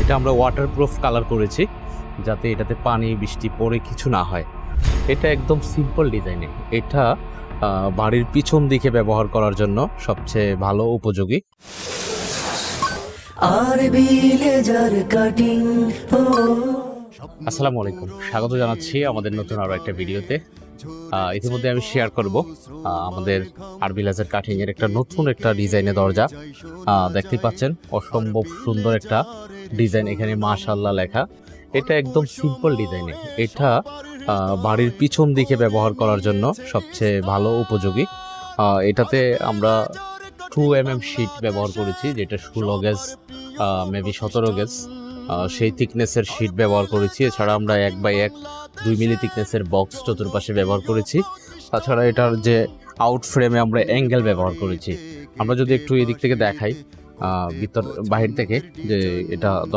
এটা আমরা waterproof colour করেছি, যাতে এটাতে পানি, বৃষ্টি পড়ে কিছু না হয়। এটা একদম সিম্পল ডিজাইনে এটা বাড়ির পিছন দিকে ব্যবহার করার জন্য সবচেয়ে ভালো উপযোগী। আর লেজার কাটিং ও। আসসালামু আলাইকুম। স্বাগত জানাচ্ছি আমাদের নতুন আরও একটা ভিডিওতে। ইতিমধ্যে আমি শেয়ার করব আমাদের আরবি লেজার এর একটা নতুন একটা ডিজাইনের দরজা। আহ, দেখতেই পাচ্ছেন অসম্ভব সুন্দর একটা ডিজাইন এখানে মাশাল্লাহ লেখা। এটা একদম সিম্পল ডিজাইনে এটা বাড়ির পিছন দিকে ব্যবহার করার জন্য সবচেয়ে ভালো উপযোগী। এটাতে আমরা টু এম এম শিট ব্যবহার করেছি যেটা ষোলো গেজ মেবি সতেরো আহ, সেই থিকনেসের শিট ব্যবহার করেছি। এছাড়া আমরা এক বাই এক দুই মিলি থিকনেসের বক্স চতুর্পাশে ব্যবহার করেছি। তাছাড়া এটার যে আউট ফ্রেমে আমরা অ্যাঙ্গেল ব্যবহার করেছি। আমরা যদি একটু এদিক থেকে দেখাই ভিতর, বাহির থেকে, যে এটা